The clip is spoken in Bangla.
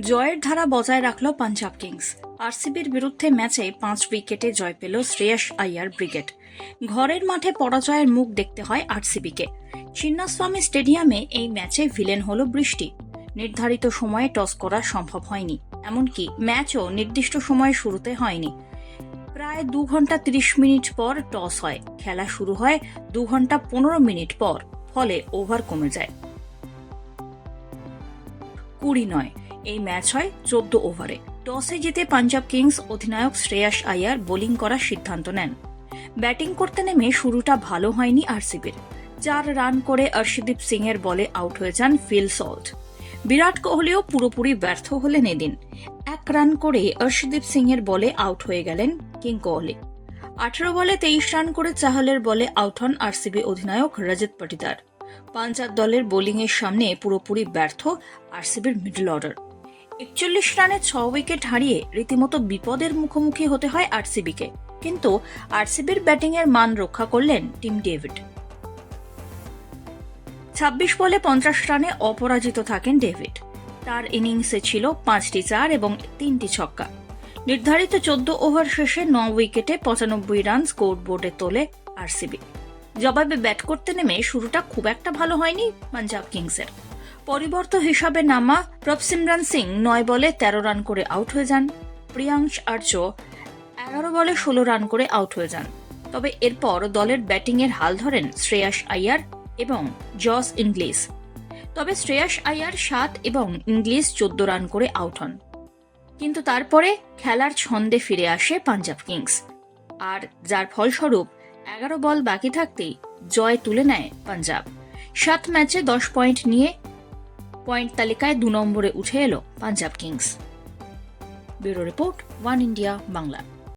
জয়ের ধারা বজায় রাখল পাঞ্জাব কিংস। আরসিবির বিরুদ্ধে ম্যাচে পাঁচ উইকেটে জয় পেল শ্রেয়স আইয়ার ব্রিগেড। ঘরের মাঠে পরাজয়ের মুখ দেখতে হয় আরসিবিকে। চিন্নাস্বামী স্টেডিয়ামে এই ম্যাচে ভিলেন হল বৃষ্টি। নির্ধারিত সময়ে টস করা সম্ভব হয়নি, এমনকি ম্যাচও নির্দিষ্ট সময়ে শুরুতে হয়নি। প্রায় দু ঘণ্টা তিরিশ মিনিট পর টস হয়, খেলা শুরু হয় দু ঘণ্টা পনেরো মিনিট পর, ফলে ওভার কমে যায়। কুড়ি নয় এই ম্যাচ হয় চোদ্দ ওভারে। টসে জিতে পাঞ্জাব কিংস অধিনায়ক শ্রেয়াস আয়ার বোলিং করার সিদ্ধান্ত নেন। ব্যাটিং করতে নেমে শুরুটা ভালো হয়নি আরসিবির। চার রান করে অর্শদীপ সিং এর বলে আউট হয়ে যান ফিল সল্ট। বিরাট কোহলিও পুরোপুরি ব্যর্থ হলেন এদিন। এক রান করে অর্শদীপ সিং এর বলে আউট হয়ে গেলেন কিং কোহলি। আঠারো বলে তেইশ রান করে চাহালের বলে আউট হন আরসিবি অধিনায়ক রজত পাটিদার। পাঞ্জাব দলের বোলিংয়ের সামনে পুরোপুরি ব্যর্থ আরসিবির মিডল অর্ডার। একচল্লিশ রানে ছ উইকেট হারিয়ে রীতিমতো বিপদের মুখোমুখি হতে হয় আরসিবিকে। কিন্তু আরসিবির ব্যাটিংয়ের মান রক্ষা করলেন টিম ডেভিড। ছাব্বিশ বলে পঞ্চাশ রানে অপরাজিত থাকেন ডেভিড। তার ইনিংসে ছিল পাঁচটি চার এবং তিনটি ছক্কা। নির্ধারিত চোদ্দ ওভার শেষে ন উইকেটে পঁচানব্বই রান স্কোর বোর্ডে তোলে আরসিবি। জবাবে ব্যাট করতে নেমে শুরুটা খুব একটা ভালো হয়নি পাঞ্জাব কিংসের। পরিবর্ত হিসাবে নামা প্রভসিমরান সিং নয় বলে তেরো রান করে আউট হয়ে যান। প্রিয়াংশ আর্য এগারো বলে ষোলো রান করে আউট হয়ে যান। তবে এরপর দলের ব্যাটিংয়ের হাল ধরেন শ্রেয়াস আইয়ার এবং জস ইংলিশ। তবে শ্রেয়াস আইয়ার সাত এবং ইংলিশ চোদ্দ রান করে আউট হন। কিন্তু তারপরে খেলার ছন্দে ফিরে আসে পাঞ্জাব কিংস। আর যার ফলস্বরূপ এগারো বল বাকি থাকতেই জয় তুলে নেয় পাঞ্জাব। সাত ম্যাচে দশ পয়েন্ট নিয়ে পয়েন্ট তালিকায় দু নম্বরে উঠে এলো Punjab Kings. Bureau report One India Bangla.